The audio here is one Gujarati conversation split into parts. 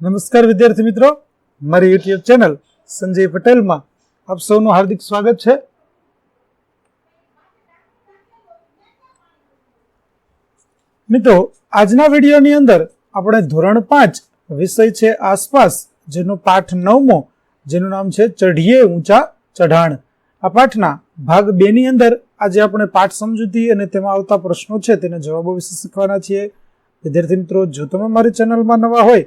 નમસ્કાર વિદ્યાર્થી મિત્રો. મારી યુટ્યુબ ચેનલ સંજય પટેલમાં આપ સૌનું હાર્દિક સ્વાગત છે. મિત્રો, આજના વિડીયોની અંદર આપણે ધોરણ પાંચ વિષય છે આસપાસ, જેનો પાઠ નવમો, જેનું નામ છે ચઢીએ ઊંચા ચઢાણ. આ પાઠના ભાગ બે ની અંદર આજે આપણે પાઠ સમજૂતી અને તેમાં આવતા પ્રશ્નો છે તેના જવાબો વિશે શીખવાના છીએ. વિદ્યાર્થી મિત્રો, જો તમે મારી ચેનલમાં નવા હોય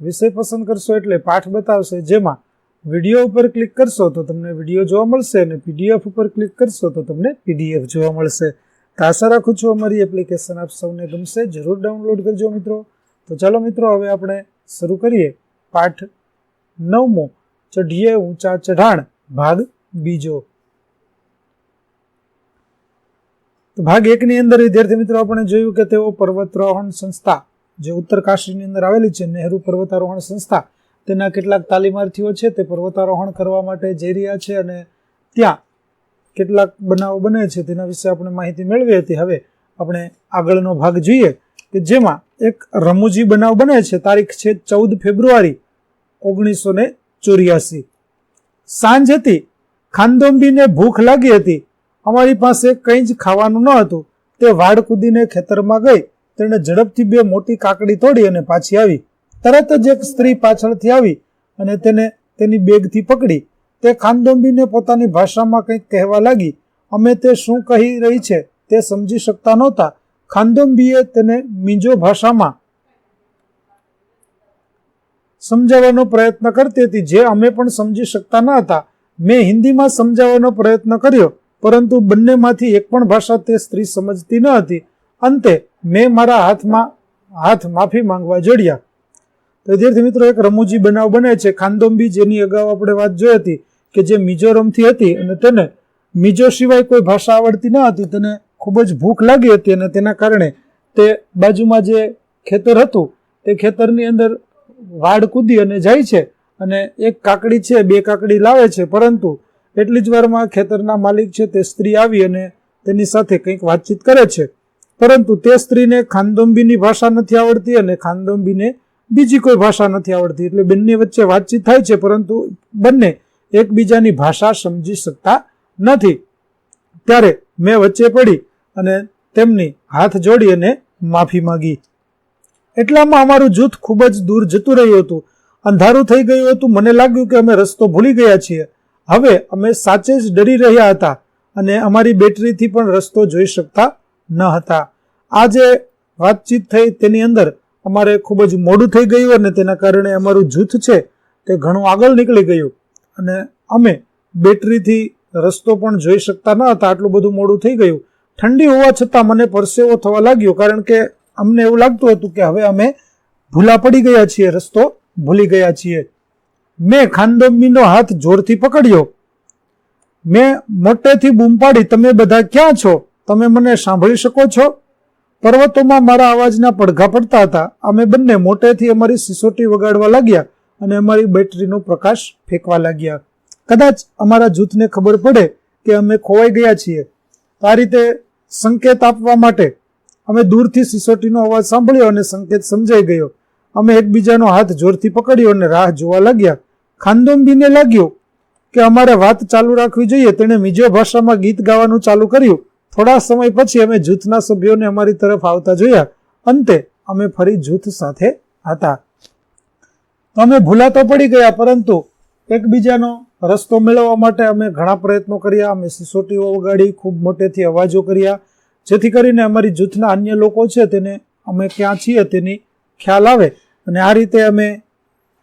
વિષય પસંદ કરશો એટલે પાઠ બતાવશે. જેમાં વીડિયો ઉપર ક્લિક કરશો તો તમને વીડિયો જોવા મળશે અને પીડીએફ ઉપર ક્લિક કરશો તો તમને પીડીએફ જોવા મળશે. તો આશા રાખું છું અમારી એપ્લિકેશન આપ સૌને ગમશે. જરૂર ડાઉનલોડ કરજો મિત્રો. તો ચાલો મિત્રો, હવે આપણે શરૂ કરીએ. પાઠ નવમો. ચઢીએ ઊંચા ચઢાણ. ભાગ બીજો. તો ભાગ એકની અંદર વિદ્યાર્થી મિત્રો, આપણે જોયું કે તેઓ પર્વતરોહણ સંસ્થા જે ઉત્તર કાશીની અંદર આવેલી છે, નહેરુ પર્વતારોહણ સંસ્થા, તેના કેટલાક તાલીમાર્થીઓ છે, તે પર્વતારોહણ કરવા માટે જઈ રહ્યા છે અને ત્યાં કેટલાક બનાવો બને છે, તેના વિશે આપણે માહિતી મેળવી હતી. હવે આપણે આગળનો ભાગ જોઈએ કે જેમાં એક રમૂજી બનાવ બને છે, તારીખ છે ચૌદ ફેબ્રુઆરી ઓગણીસો ને ચોર્યાસી. સાંજ હતી ખાંદોંબીને ભૂખ લાગી હતી. અમારી પાસે કંઈ જ ખાવાનું ન હતું. તે વાડ કૂદીને ખેતરમાં ગઈ. તેણે ઝડપથી બે મોટી કાકડી તોડી અને પાછી આવી. તરત જ એક સ્ત્રી પાછળથી આવી અને તેને તેની બેગથી પકડી. તે ખાનદોંબીને પોતાની ભાષામાં કંઈક કહેવા લાગી. અમે તે શું કહી રહી છે તે સમજી શકતા નહોતા. ખાનદોંબીએ તેને મીંજો ભાષામાં સમજાવવાનો પ્રયત્ન કરતી હતી, જે અમે પણ સમજી શકતા ન હતા. મેં હિન્દીમાં સમજાવવાનો પ્રયત્ન કર્યો, પરંતુ બંનેમાંથી એક પણ ભાષા તે સ્ત્રી સમજતી ન હતી. અંતે મેં મારા હાથમાં, હાથ માફી માંગવા જોડ્યા. તો વિદ્યાર્થી મિત્રો, એક રમૂજી બનાવ બને છે. ખાનદોંબી, જેની અગાઉ આપણે વાત જોઈ હતી કે જે મિઝોરમથી હતી અને તેને મિઝો સિવાય કોઈ ભાષા આવડતી ન હતી, તેને ખૂબ જ ભૂખ લાગી હતી અને તેના કારણે તે બાજુમાં જે ખેતર હતું, તે ખેતરની અંદર વાડ કૂદી અને જાય છે અને એક કાકડી છે, બે કાકડી લાવે છે. પરંતુ એટલી જ વારમાં ખેતરના માલિક છે, તે સ્ત્રી આવી અને તેની સાથે કંઈક વાતચીત કરે છે. પરંતુ તે સ્ત્રીને ખાનદંબીની ભાષા નથી આવડતી અને ખાનદંબીને બીજી કોઈ ભાષા નથી આવડતી. એટલે બંને વચ્ચે વાતચીત થાય છે, પરંતુ બંને એકબીજાની ભાષા સમજી શકતા નથી. ત્યારે મેં વચ્ચે પડી અને તેમની હાથ જોડી અને માફી માંગી. એટલામાં અમારું જૂથ ખૂબ જ દૂર જતું રહ્યું હતું. અંધારું થઈ ગયું હતું. મને લાગ્યું કે અમે રસ્તો ભૂલી ગયા છીએ. હવે અમે સાચે જ ડરી રહ્યા હતા અને અમારી બેટરીથી પણ રસ્તો જોઈ શકતા ન હતા. આ જે વાતચીત થઈ તેની અંદર અમારે ખૂબ જ મોડું થઈ ગયું અને તેના કારણે અમારું જૂથ છે તે ઘણું આગળ નીકળી ગયું. અને અમે બેટરીથી રસ્તો પણ જોઈ શકતા ન હતા, આટલું બધું મોડું થઈ ગયું. ઠંડી હોવા છતાં મને પરસેવો થવા લાગ્યો, કારણ કે અમને એવું લાગતું હતું કે હવે અમે ભૂલા પડી ગયા છીએ, રસ્તો ભૂલી ગયા છીએ. મેં ખાનદોંબીનો હાથ જોરથી પકડ્યો. મેં મોટેથી બૂમ પાડી, તમે બધા ક્યાં છો? તમે મને સાંભળી શકો છો? પર્વતોમાં મારા અવાજના પડઘા પડતા હતા. અમે બંને મોટેથી અમારી સિસોટી વગાડવા લાગ્યા અને અમારી બેટરીનો પ્રકાશ ફેંકવા લાગ્યા. કદાચ અમારા જૂથને ખબર પડે કે અમે ખોવાઈ ગયા છીએ. આ રીતે સંકેત આપવા માટે અમે દૂરથી સિસોટીનો અવાજ સાંભળ્યો અને સંકેત સમજાઈ ગયો. અમે એકબીજાનો હાથ જોરથી પકડ્યો અને રાહ જોવા લાગ્યા. ખાનદોંબીને લાગ્યું કે અમારે વાત ચાલુ રાખવી જોઈએ. તેણે મિજો ભાષામાં ગીત ગાવાનું ચાલુ કર્યું. થોડા સમય પછી અમે જૂથના સભ્યોને અમારી તરફ આવતા જોયા. અંતે અમે ફરી જૂથ સાથે હતા. તો અમે ભૂલા તો પડી ગયા, પરંતુ એકબીજાનો રસ્તો મેળવવા માટે અમે ઘણા પ્રયત્નો કર્યા. અમે સિસોટીઓ વગાડી, ખૂબ મોટેથી અવાજો કર્યા, જેથી કરીને અમારી જૂથના અન્ય લોકો છે તેને અમે ક્યાં છીએ તેની ખ્યાલ આવે. અને આ રીતે અમે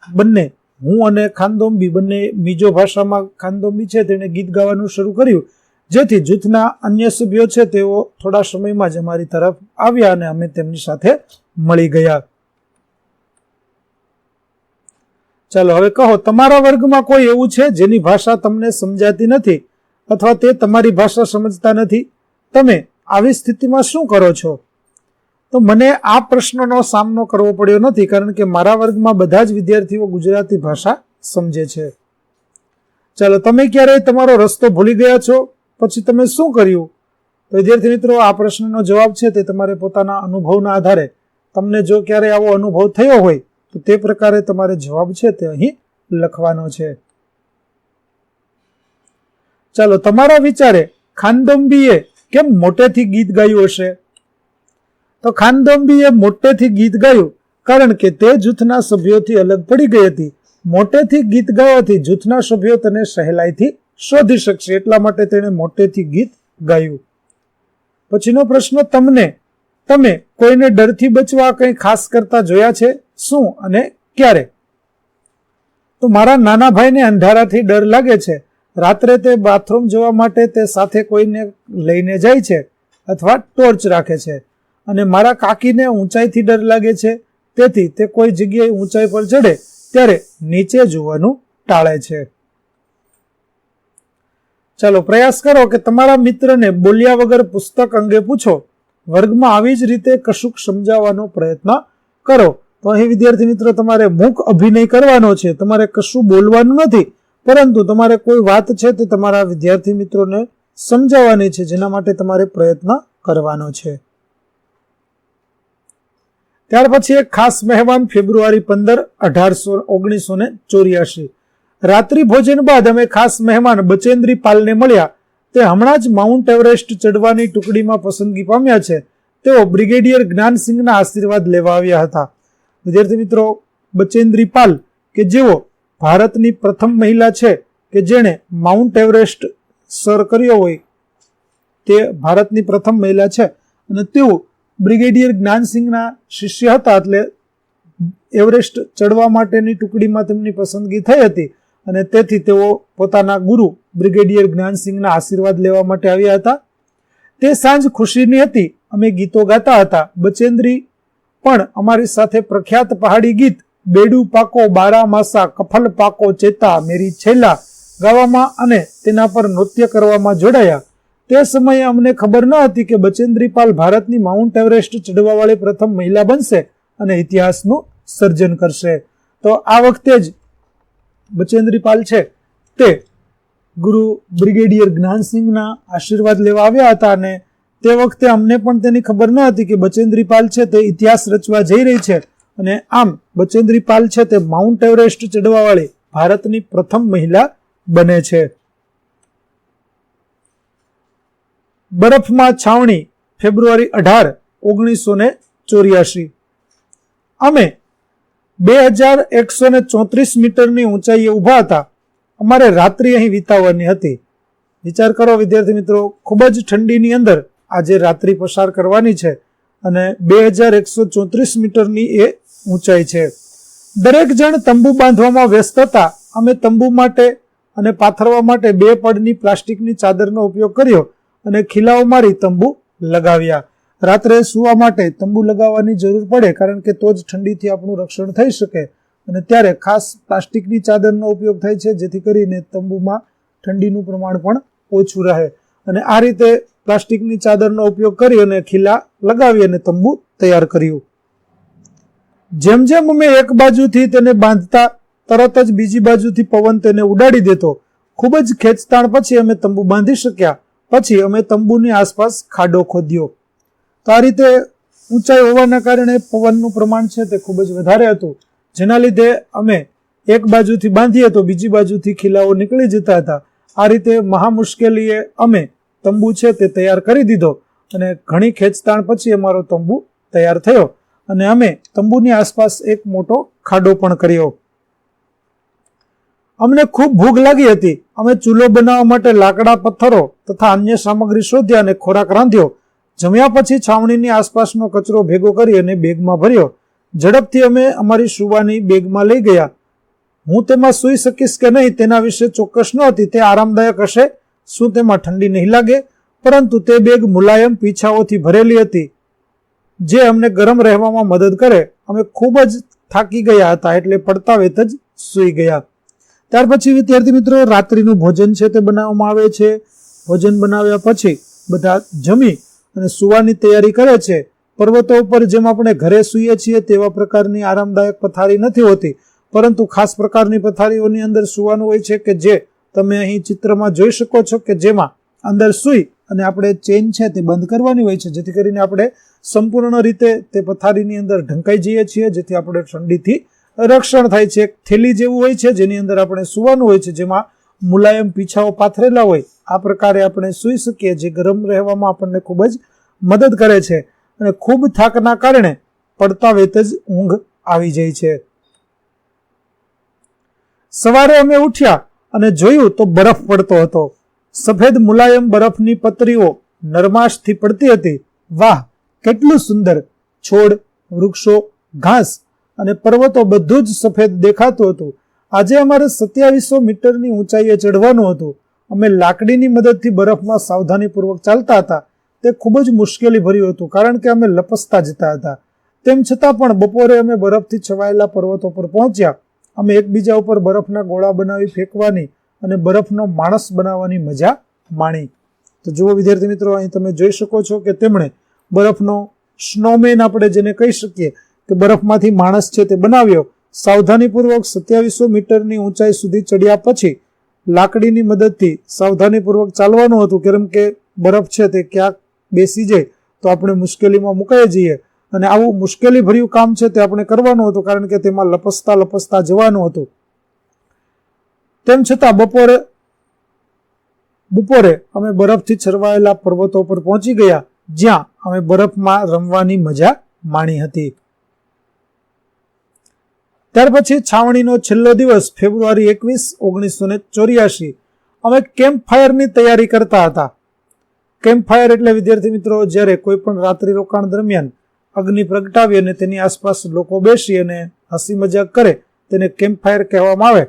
બંને, હું અને ખાનદોંબી, બંને બીજો ભાષામાં ખાનદોંબી છે, તેણે ગીત ગાવાનું શરૂ કર્યું. જેથી જૂથના અન્ય સભ્યો છે તેઓ થોડા સમયમાં જ અમારી તરફ આવ્યા અને અમે તેમની સાથે મળી ગયા. ચાલો, હવે કહો, તમારા વર્ગમાં કોઈ એવું છે જેની ભાષા તમને સમજાતી નથી અથવા તે તમારી ભાષા સમજતા નથી? તમે આવી સ્થિતિમાં શું કરો છો? તો મને આ પ્રશ્નનો સામનો કરવો પડ્યો નથી કારણ કે મારા વર્ગમાં બધા જ વિદ્યાર્થીઓ ગુજરાતી ભાષા સમજે છે. ચાલો, તમે ક્યારેય તમારો રસ્તો ભૂલી ગયા છો? પછી તમે શું કર્યું? તો વિદ્યાર્થી મિત્રો, આ પ્રશ્નનો જવાબ છે તે તમારે પોતાના અનુભવના આધારે. તમને જો ક્યારે આવો અનુભવ થયો હોય, તો તે પ્રકારે તમારે જવાબ છે તે અહીં લખવાનો છે. ચાલો, તમારા વિચારે ખાનદંબીએ કેમ મોટેથી ગીત ગાયું હશે? તો ખાનદંબીએ મોટેથી ગીત ગાયું કારણ કે તે જૂથના સભ્યોથી અલગ પડી ગઈ હતી. મોટેથી ગીત ગાવાથી જૂથના સભ્યો તને સહેલાઈથી શોધી શકશે એટલા માટે તેણે મોટેથી ગીત ગાયું. પછીનો પ્રશ્ન તમને, તમે કોઈને ડરથી બચવા કંઈ ખાસ કરતા જોયા છે? શું અને ક્યારે? તો મારા નાના ભાઈને અંધારાથી ડર લાગે છે. રાત્રે તે બાથરૂમ જવા માટે તે સાથે કોઈને લઈને જાય છે અથવા ટોર્ચ રાખે છે. અને મારા કાકીને ઊંચાઈથી ડર લાગે છે. તેથી તે કોઈ જગ્યાએ ઊંચાઈ પર ચડે, ત્યારે નીચે જોવાનું ટાળે છે. ચાલો પ્રયાસ કરો કે તમારા મિત્રને બોલ્યા વગર પુસ્તક અંગે પૂછો. વર્ગમાં આવી જ રીતે કશુંક સમજાવવાનો પ્રયત્ન કરો. તો અહીં વિદ્યાર્થી મિત્રો, તમારે મૂક અભિનય કરવાનો છે. તમારે કશું બોલવાનું નથી, પરંતુ તમારે કોઈ વાત છે તે તમારા વિદ્યાર્થી મિત્રોને સમજાવવાની છે, જેના માટે તમારે પ્રયત્ન કરવાનો છે. ત્યાર પછી એક ખાસ મહેમાન ફેબ્રુઆરી પંદર અઢારસો ઓગણીસો ને ચોર્યાસી. રાત્રિ ભોજન બાદ અમે ખાસ મહેમાન બચેન્દ્રી પાલને મળ્યા. તે હમણાં જ માઉન્ટ એવરેસ્ટ ચડવાની ટુકડીમાં પસંદગી પામ્યા છે. તેઓ બ્રિગેડિયર જ્ઞાનસિંહના આશીર્વાદ લેવા આવ્યા હતા. વિદ્યાર્થી મિત્રો, બચેન્દ્રી પાલ, કે જેઓ ભારતની પ્રથમ મહિલા છે, કે જેણે માઉન્ટ એવરેસ્ટ સર કર્યો હોય, તે ભારતની પ્રથમ મહિલા છે. અને તેઓ બ્રિગેડિયર જ્ઞાનસિંહના શિષ્ય હતા, એટલે એવરેસ્ટ ચડવા માટેની ટુકડીમાં તેમની પસંદગી થઈ હતી. અને તેથી તેઓ પોતાના ગુરુ બ્રિગેડિયર જ્ઞાનસિંહના આશીર્વાદ લેવા માટે આવ્યા હતા. તે સાંજ ખુશીની હતી. અમે ગીતો ગાતા હતા. બચેન્દ્રી પણ અમારી સાથે પ્રખ્યાત પહાડી ગીત, બેડુ પાકો બારા માસા, કફલ પાકો ચેતા, મેરી છેલ્લા ગાવામાં અને તેના પર નૃત્ય કરવામાં જોડાયા. તે સમયે અમને ખબર ન હતી કે બચેન્દ્રીપાલ ભારતની માઉન્ટ એવરેસ્ટ ચડવાવાળી પ્રથમ મહિલા બનશે અને ઇતિહાસનું સર્જન કરશે. તો આ વખતે જ બચેન્દ્રીપાલ છે, તે ગુરુ બ્રિગેડિયર જ્ઞાનસિંહના આશીર્વાદ લેવા આવ્યા હતા અને તે વખતે અમને પણ તેની ખબર ન હતી કે બચેન્દ્રીપાલ છે તે ઇતિહાસ રચવા જઈ રહી છે અને આમ બચેન્દ્રીપાલ છે તે માઉન્ટ એવરેસ્ટ ચડવાવાળી ભારતની પ્રથમ મહિલા બને છે. બરફમાં છાવણી ફેબ્રુઆરી અઢાર ઓગણીસો ને ચોર્યાસી અમે બે હજાર એકસો ને ચોત્રીસ મીટરની ઊંચાઈએ ઊભા હતા. અમારે રાત્રિ અહીં વિતાવવાની હતી. વિચાર કરો વિદ્યાર્થી મિત્રો, ખૂબ જ ઠંડીની અંદર આજે રાત્રિ પસાર કરવાની છે અને બે હજાર એકસો ચોત્રીસ મીટરની એ ઊંચાઈ છે. દરેક જણ તંબુ બાંધવામાં વ્યસ્ત હતા. અમે તંબુ માટે અને પાથરવા માટે બે પડની પ્લાસ્ટિકની ચાદરનો ઉપયોગ કર્યો અને ખીલાઓ મારી તંબુ લગાવ્યા. રાત્રે સુવા માટે તંબુ લગાવવાની જરૂર પડે, કારણ કે તો જ ઠંડીથી આપણું રક્ષણ થઈ શકે. અને ત્યારે ખાસ પ્લાસ્ટિકની ચાદરનો ઉપયોગ થાય છે, જેથી કરીને તંબુમાં ઠંડીનું પ્રમાણ પણ ઓછું રહે. અને આ રીતે પ્લાસ્ટિકની ચાદરનો ઉપયોગ કરી અને ખીલા લગાવી અને તંબુ તૈયાર કર્યું. જેમ જેમ અમે એક બાજુથી તેને બાંધતા, તરત જ બીજી બાજુથી પવન તેને ઉડાડી દેતો. ખૂબ જ ખેંચતાણ પછી અમે તંબુ બાંધી શક્યા. પછી અમે તંબુની આસપાસ ખાડો ખોદ્યો. તો આ રીતે ઊંચાઈ હોવાના કારણે પવનનું પ્રમાણ છે તે ખૂબ જ વધારે હતું. જેના લીધે અમે એક બાજુથી બાંધીએ તો બીજી બાજુથી ખીલાઓ નીકળી જતા હતા. આ રીતે મહા મુશ્કેલીએ અમે તંબુ છે તે તૈયાર કરી દીધો અને ઘણી ખેંચતાણ પછી અમારો તંબુ તૈયાર થયો અને અમે તંબુની આસપાસ એક મોટો ખાડો પણ કર્યો. અમને ખૂબ ભૂખ લાગી હતી. અમે ચૂલો બનાવવા માટે લાકડા, પથ્થરો તથા અન્ય સામગ્રી શોધ્યા અને ખોરાક રાંધ્યો. જમ્યા પછી છાવણીની આસપાસનો કચરો ભેગો કરી અને બેગમાં ભર્યો. ઝડપથી અમે અમારી સુવાની બેગમાં લઈ ગયા. હું તેમાં સૂઈ શકીશ કે નહીં તેના વિશે ચોક્કસ નહોતી તે આરામદાયક હશે. શું તેમાં ઠંડી નહીં લાગે? પરંતુ તે બેગ મુલાયમ પીછાઓથી ભરેલી હતી, જે અમને ગરમ રહેવામાં મદદ કરે. અમે ખૂબ જ થાકી ગયા હતા એટલે પડતા વેત જ સૂઈ ગયા. ત્યાર પછી વિદ્યાર્થી મિત્રો, રાત્રિનું ભોજન છે તે બનાવવામાં આવે છે. ભોજન બનાવ્યા પછી બધા જમી અને સુવાની તૈયારી કરે છે, પર્વતો ઉપર જેમ આપણે ઘરે સૂઈએ છીએ તેવા પ્રકારની આરામદાયક પથારી નથી હોતી. પરંતુ ખાસ પ્રકારની પથારીઓની અંદર સુવાનું હોય છે કે જે તમે અહીં ચિત્રમાં જોઈ શકો છો કે જેમાં અંદર સૂઈ અને આપણે ચેન છે તે બંધ કરવાની હોય છે. જેથી કરીને આપણે સંપૂર્ણ રીતે તે પથારીની અંદર ઢંકાઈ જઈએ છીએ, જેથી આપણે ઠંડીથી રક્ષણ થાય છે. એક થેલી જેવું હોય છે જેની અંદર આપણે સુવાનું હોય છે, જેમાં મુલાયમ પીછાઓ પાથરેલા હોય. આ પ્રકારે આપણે સૂઈ શકીએ જે ગરમ રહેવામાં આપણને ખૂબ જ મદદ કરે છે અને ખૂબ થાકના કારણે પડતા વેત જ ઊંઘ આવી જાય છે. સવારે અમે ઉઠ્યા અને જોયું તો બરફ પડતો હતો. સફેદ મુલાયમ બરફની પતરીઓ નરમાશથી પડતી હતી. વાહ, કેટલું સુંદર! છોડ, વૃક્ષો, ઘાસ અને પર્વતો બધું જ સફેદ દેખાતું હતું. આજે અમારે સત્યાવીસો મીટરની ઊંચાઈએ ચડવાનું હતું. અમે લાકડીની મદદથી બરફમાં સાવધાનીપૂર્વક ચાલતા હતા. તે ખૂબ જ મુશ્કેલી ભર્યું હતું, કારણ કે અમે લપસતા જતા હતા. તેમ છતાં પણ બપોરે અમે બરફથી છવાયેલા પર્વતો પર પહોંચ્યા. અમે એકબીજા ઉપર બરફના ગોળા બનાવી ફેંકવાની અને બરફનો માણસ બનાવવાની મજા માણી. તો જુઓ વિદ્યાર્થી મિત્રો, અહીં તમે જોઈ શકો છો કે તેમણે બરફનો સ્નોમેન આપણે જેને કહી શકીએ કે બરફમાંથી માણસ છે તે બનાવ્યો. સાવધાનીપૂર્વક સત્યાવીસો મીટરની ઊંચાઈ સુધી ચડ્યા પછી લાકડીની મદદથી સાવધાનીપૂર્વક ચાલવાનું હતું. કેમ કે બરફ છે તે ક્યાંક બેસી જાય તો આપણે મુશ્કેલીમાં મુકાઈ જઈએ. અને આવું મુશ્કેલી ભર્યું કામ છે તે આપણે કરવાનું હતું કારણ કે તેમાં લપસતા લપસતા જવાનું હતું. તેમ છતાં બપોરે બપોરે અમે બરફથી છરવાયેલા પર્વતો પર પહોંચી ગયા, જ્યાં અમે બરફમાં રમવાની મજા માણી હતી. ત્યાર પછી છાવણીનો છેલ્લો દિવસ, ફેબ્રુઆરી એકવીસ ઓગણીસો ને ચોર્યાસી અમે કેમ્પ ફાયરની તૈયારી કરતા હતા. કેમ્પ ફાયર એટલે વિદ્યાર્થી મિત્રો, જ્યારે કોઈ પણ રાત્રિ રોકાણ દરમિયાન અગ્નિ પ્રગટાવી અને તેની આસપાસ લોકો બેસી અને હસી મજાક કરે, તેને કેમ્પ ફાયર કહેવામાં આવે.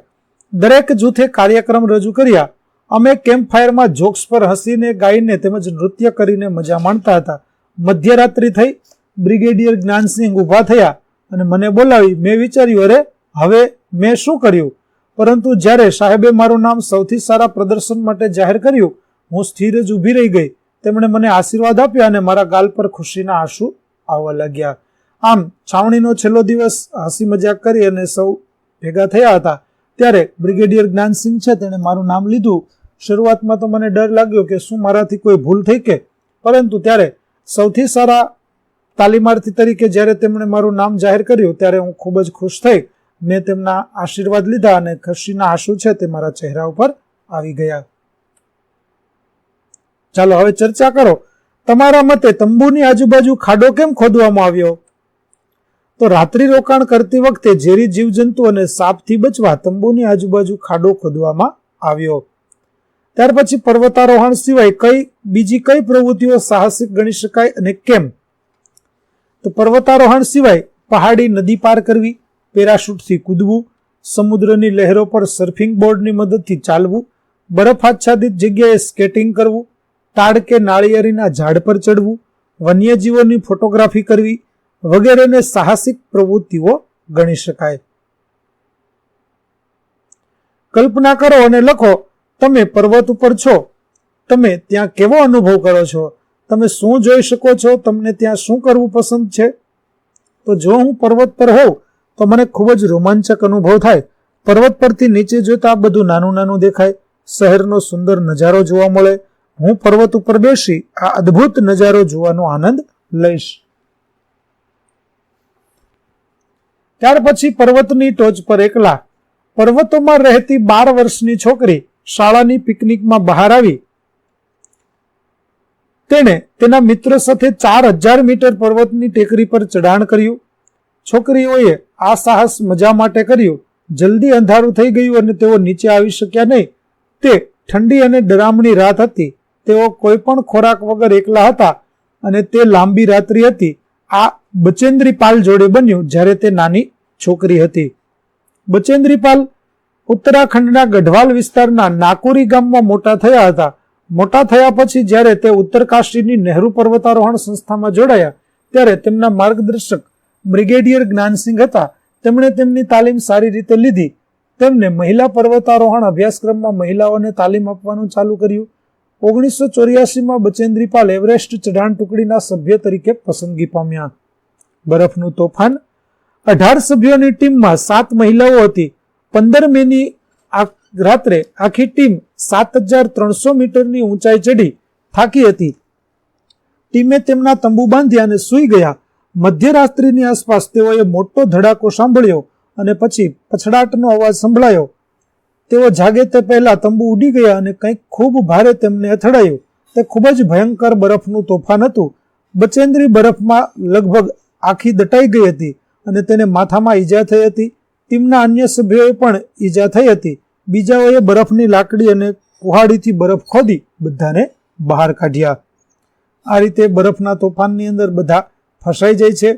દરેક જૂથે કાર્યક્રમ રજૂ કર્યા. અમે કેમ્પ ફાયરમાં જોક્સ પર હસીને, ગાઈને તેમજ નૃત્ય કરીને મજા માણતા હતા. મધ્યરાત્રિ થઈ, બ્રિગેડિયર જ્ઞાનસિંહ ઊભા થયા અને મને બોલાવી. મેં વિચાર્યું, અરે, હવે મેં શું કર્યું? પરંતુ જ્યારે સાહેબે મારું નામ સૌથી સારા પ્રદર્શન માટે જાહેર કર્યું, હું સ્થિર જ ઊભી રહી ગઈ. તેમણે મને આશીર્વાદ આપ્યા અને મારા ગાલ પર ખુશીના આંસુ આવવા લાગ્યા. આમ છાવણીનો છેલ્લો દિવસ હસી મજાક કરી અને સૌ ભેગા થયા હતા. ત્યારે બ્રિગેડિયર જ્ઞાનસિંહ છે, તેણે મારું નામ લીધું. શરૂઆતમાં તો મને ડર લાગ્યો કે શું મારાથી કોઈ ભૂલ થઈ કે? પરંતુ ત્યારે સૌથી સારા તાલીમાર્થી તરીકે જ્યારે તેમણે મારું નામ જાહેર કર્યું, ત્યારે હું ખૂબ જ ખુશ થઈ. મેં તેમના આશીર્વાદ લીધા અને ખુશીના આંસુ છે તે મારા ચહેરા ઉપર આવી ગયા. ચાલો હવે ચર્ચા કરો. તમારા મતે તંબુની આજુબાજુ ખાડો કેમ ખોદવામાં આવ્યો? તો રાત્રિ રોકાણ કરતી વખતે ઝેરી જીવજંતુ અને સાપથી બચવા તંબુની આજુબાજુ ખાડો ખોદવામાં આવ્યો. ત્યાર પછી પર્વતારોહણ સિવાય કઈ, બીજી કઈ પ્રવૃત્તિઓ સાહસિક ગણી શકાય અને કેમ? તો પર્વતારોહણ સિવાય પહાડી નદી પાર કરવી, પેરાશૂટથી કૂદવું, સમુદ્રની લહેરો પર સર્ફિંગ બોર્ડની મદદથી ચાલવું, બરફ આચ્છાદિત જગ્યાએ સ્કેટિંગ કરવું તાડ કે નાળિયેરીના ઝાડ પર ચડવું, વન્યજીવોની ફોટોગ્રાફી કરવી વગેરેને સાહસિક પ્રવૃત્તિઓ ગણી શકાય. કલ્પના કરો અને લખો, તમે પર્વત ઉપર છો. તમે ત્યાં કેવો અનુભવ કરો છો? તમે શું જોઈ શકો છો? તમને ત્યાં શું કરવું પસંદ છે? તો જો હું પર્વત પર હોઉં, તો મને ખૂબ જ રોમાંચક અનુભવ થાય. પર્વત પરથી નીચે જોતા બધું નાનું નાનું દેખાય. શહેરનો સુંદર નજારો જોવા મળે. હું પર્વત ઉપર બેસી આ અદ્ભુત નજારો જોવાનો આનંદ લઈશ. ત્યાર પછી પર્વતની ટોચ પર એકલા પર્વતોમાં રહેતી બાર વર્ષની છોકરી શાળાની પિકનિકમાં બહાર આવી. તેણે તેના મિત્ર સાથે ચાર હજાર મીટર પર્વતની ટેકરી પર ચઢાણ કર્યું. છોકરીઓએ આ સાહસ મજા માટે કર્યું. જલ્દી અંધારું થઈ ગયું અને તેઓ નીચે આવી શક્યા નહીં. તે ઠંડી અને ડરામણી રાત હતી. તેઓ કોઈ પણ ખોરાક વગર એકલા હતા અને તે લાંબી રાત્રિ હતી. આ બચેન્દ્રી જોડે બન્યું જ્યારે તે નાની છોકરી હતી. બચેન્દ્રી ઉત્તરાખંડના ગઢવાલ વિસ્તારના નાકુરી ગામમાં મોટા થયા હતા. મોટા થયા પછી જ્યારે તે ઉત્તરકાશીની નહેરુ પર્વતારોહણ સંસ્થામાં જોડાયા, ત્યારે તેમના માર્ગદર્શક બ્રિગેડિયર જ્ઞાનસિંહ હતા. તેમણે તેમની તાલીમ સારી રીતે લીધી. તેમને મહિલા પર્વતારોહણ અભ્યાસક્રમમાં મહિલાઓને તાલીમ આપવાનું ચાલુ કર્યું. ઓગણીસો ચોર્યાસીમાં બચેન્દ્રીપાલ એવરેસ્ટ ચઢાણ ટુકડીના સભ્ય તરીકે પસંદગી પામ્યા. બરફનું તોફાન. અઢાર સભ્યોની ટીમમાં સાત મહિલાઓ હતી. પંદર મેની રાત્રે આખી ટીમ સાત હજાર ત્રણસો મીટરની ઊંચાઈ ચઢી થાકી હતી. ટીમે તેમના તંબુ બાંધ્યા અને સૂઈ ગયા. મધ્યરાત્રિની આસપાસ તેઓએ મોટો ધડાકો સાંભળ્યો અને પછી પછડાટનો અવાજ સંભળાયો. તેઓ જાગે તે પહેલા તંબુ ઉડી ગયા અને કંઈક ખૂબ ભારે તેમને અથડાયું. તે ખૂબ જ ભયંકર બરફનું તોફાન હતું. બચેન્દ્રી બરફમાં લગભગ આખી દટાઈ ગઈ હતી અને તેને માથામાં ઈજા થઈ હતી. ટીમના અન્ય સભ્યોએ પણ ઈજા થઈ હતી. બીજાઓએ બરફની લાકડી અને કુહાડીથી બરફ ખોદી બધાને બહાર કાઢ્યા. આ રીતે બરફના તોફાનની અંદર બધા ફસાઈ જાય છે.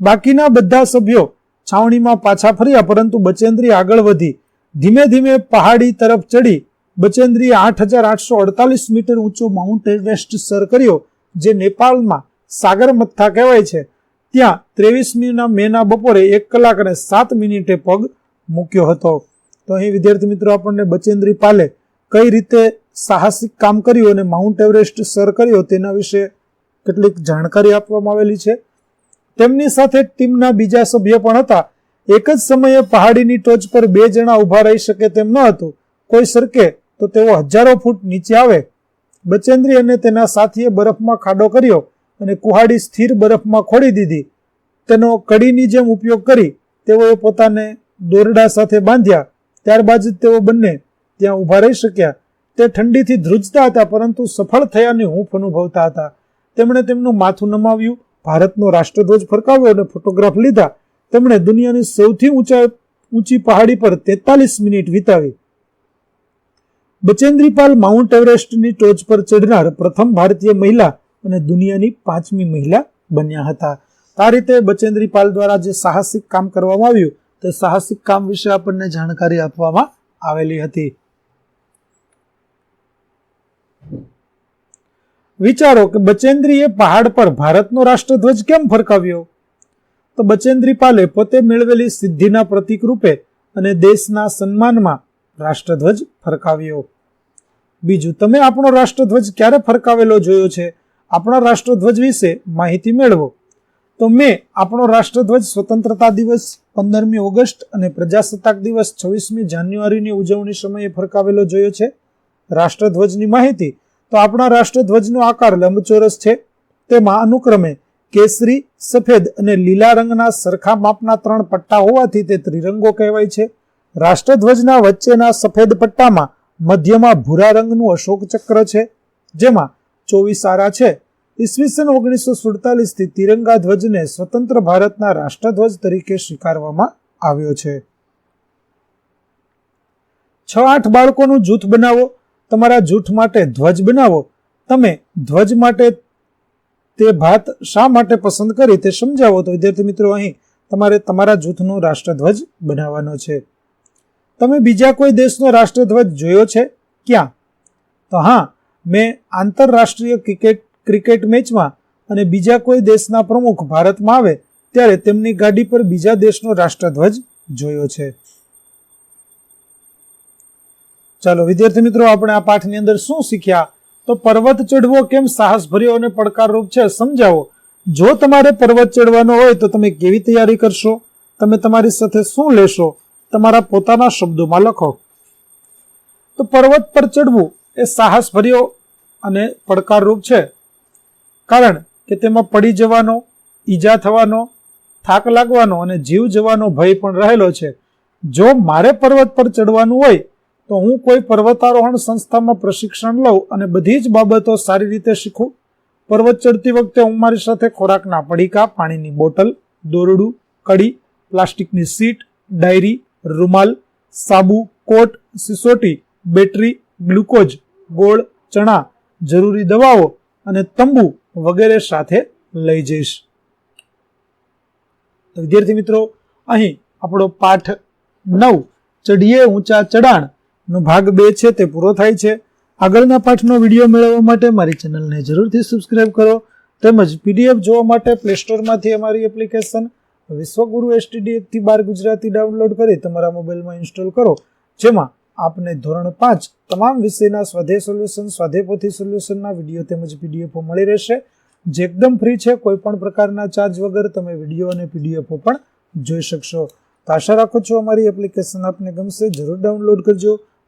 બાકીના બધા સભ્યો છાવણીમાં પાછા ફર્યા, પરંતુ બચેન્દ્રી આગળ વધી. ધીમે ધીમે પહાડી તરફ ચડી બચેન્દ્રીએ આઠ હજાર આઠસો અડતાલીસ મીટર ઊંચો માઉન્ટ એવરેસ્ટ સર કર્યો, જે નેપાળમાં સાગરમથા કહેવાય છે. ત્યાં ત્રેવીસમીના મેના બપોરે એક કલાક અને સાત મિનિટે પગ મૂક્યો હતો. તો અહીં વિદ્યાર્થી મિત્રો, આપણને બચેન્દ્રી પાલે કઈ રીતે સાહસિક કામ કર્યું અને માઉન્ટ એવરેસ્ટ સર કર્યો તેના વિશે કેટલીક જાણકારી આપવામાં આવેલી છે. તેમની સાથે ટીમના બીજા સભ્ય પણ હતા. એક જ સમયે પહાડીની ટોચ પર બે જણા ઊભા રહી શકે તેમ ન હતું. કોઈ સરકે તો તેઓ હજારો ફૂટ નીચે આવે. બચેન્દ્રી અને તેના સાથીએ બરફમાં ખાડો કર્યો અને કુહાડી સ્થિર બરફમાં ખોડી દીધી. તેનો કડીની જેમ ઉપયોગ કરી તેઓએ પોતાને દોરડા સાથે બાંધ્યા. ત્યારબાદ જ તેઓ બંને ત્યાં ઊભા રહી શક્યા. તે ઠંડીથી ધ્રુજતા હતા, પરંતુ સફળ થયાની હૂંફ અનુભવતા હતા. તેમણે તેમનું માથું નમાવ્યું. ભારતનો રાષ્ટ્રધ્વજ ફરકાવ્યો અને ફોટોગ્રાફ લીધા. તેમણે દુનિયાની સૌથી ઊંચા, ઊંચી પહાડી પર તેતાલીસ મિનિટ વિતાવી. બચેન્દ્રીપાલ માઉન્ટ એવરેસ્ટની ટોચ પર ચડનાર પ્રથમ ભારતીય મહિલા અને દુનિયાની પાંચમી મહિલા બન્યા હતા. આ રીતે બચેન્દ્રીપાલ દ્વારા જે સાહસિક કામ કરવામાં આવ્યું, તે સાહસિક કામ વિશે આપણને જાણકારી આપવામાં આવેલી હતી. વિચારો કે બચેન્દ્રીએ પહાડ પર ભારતનો રાષ્ટ્રધ્વજ કેમ ફરકાવ્યો? તો બચેન્દ્રી પાલે પોતે મેળવેલી સિદ્ધિના પ્રતીક રૂપે અને દેશના સન્માનમાં રાષ્ટ્રધ્વજ ફરકાવ્યો. બીજું, તમે આપણો રાષ્ટ્રધ્વજ ક્યારે ફરકાવેલો જોયો છે? આપણા રાષ્ટ્રધ્વજ વિશે માહિતી મેળવો. તો મેં આપણો રાષ્ટ્રધ્વજ સ્વતંત્રતા દિવસ પંદરમી ઓગસ્ટ અને પ્રજાસત્તાક દિવસ છવ્વીસમી જાન્યુઆરીની ઉજવણી સમયે ફરકાવેલો જોયો છે? રાષ્ટ્રધ્વજની માહિતી? તો આપણા રાષ્ટ્રધ્વજનો આકાર લંબચોરસ છે. તેમાં અનુક્રમે કેસરી, સફેદ અને લીલા રંગના સરખા માપના ત્રણ પટ્ટા હોવાથી તે ત્રિરંગો કહેવાય છે. રાષ્ટ્રધ્વજના વચ્ચેના સફેદ પટ્ટામાં મધ્યમાં ભૂરા રંગનું અશોક ચક્ર છે, જેમાં ચોવીસ આરા છે. ઈસવીસન ઓગણીસો સુડતાલીસથી તિરંગા ધ્વજને સ્વતંત્ર ભારતના રાષ્ટ્રધ્વજ તરીકે સ્વીકારવામાં આવ્યો છે. છ આઠ બાળકોનું જૂથ બનાવો, તમારા જૂથ માટે ધ્વજ બનાવો. તમે ધ્વજ માટે તે ભાત શા માટે પસંદ કરી તે સમજાવો તો વિદ્યાર્થી મિત્રો અહીં તમારે તમારા જૂથનો રાષ્ટ્રધ્વજ બનાવવાનો છે. તમે બીજા કોઈ દેશનો રાષ્ટ્રધ્વજ જોયો છે? ક્યાં? તો હા, મેં આંતરરાષ્ટ્રીય ક્રિકેટ ક્રિકેટ મેચમાં અને બીજા કોઈ દેશના પ્રમુખ ભારતમાં આવે ત્યારે તેમની ગાડી પર બીજા દેશનો રાષ્ટ્રધ્વજ જોયો છે. ચાલો વિદ્યાર્થી મિત્રો, આપણે આ પાઠની અંદર શું શીખ્યા? તો પર્વત ચડવો કેમ સાહસભર્યો અને પડકારરૂપ છે? સમજાવો. જો તમારે પર્વત ચડવાનો હોય તો તમે કેવી તૈયારી કરશો? તમે તમારી સાથે શું લેશો? તમારા પોતાના શબ્દોમાં લખો. તો પર્વત પર ચડવું એ સાહસભર્યો અને પડકારરૂપ છે. કારણ કે તેમાં પડી જવાનો, ઈજા થવાનો, થાક લાગવાનો અને જીવ જવાનો ભય પણ રહેલો છે. જો મારે પર્વત પર ચડવાનું હોય તો હું કોઈ પર્વતારોહણ સંસ્થામાં પ્રશિક્ષણ લઉં અને બધી જ બાબતો સારી રીતે શીખું, પર્વત ચડતી વખતે હું મારી સાથે ખોરાકના પડીકા પાણીની બોટલ, દોરડું, કડી, પ્લાસ્ટિકની સીટ, ડાયરી, રૂમાલ, સાબુ, કોટ, સિસોટી, બેટરી, ગ્લુકોઝ, ગોળ, ચણા, જરૂરી દવાઓ અને તંબુ વગેરે સાથે લઈ જઈશ. વિદ્યાર્થી મિત્રો, અહીં આપણો પાઠ નવ ચડીએ ઊંચા ચડાણ નો ભાગ બે છે, તે પૂરો થાય છે. આગળના પાઠનો વીડિયો મેળવવા માટે મારી ચેનલને જરૂરથી સબસ્ક્રાઇબ કરો. તેમજ પીડીએફ જોવા માટે પ્લે સ્ટોરમાંથી અમારી એપ્લિકેશન વિશ્વગુરુ એસટીડી એકથી બાર ગુજરાતી ડાઉનલોડ કરી તમારા મોબાઈલમાં ઇન્સ્ટોલ કરો. જેમાં આપને ધોરણ પાંચ તમામ વિષયના સ્વાધે સોલ્યુશન સ્વાધેપોથી સોલ્યુશનના વીડિયો તેમજ પીડીએફો મળી રહેશે. જે એકદમ ફ્રી છે, કોઈ પણ પ્રકારના ચાર્જ વગર તમે વીડિયો અને પીડીએફો પણ જોઈ શકશો. તો આશા રાખું છું અમારી એપ્લિકેશન આપને ગમશે. જરૂર ડાઉનલોડ કરજો.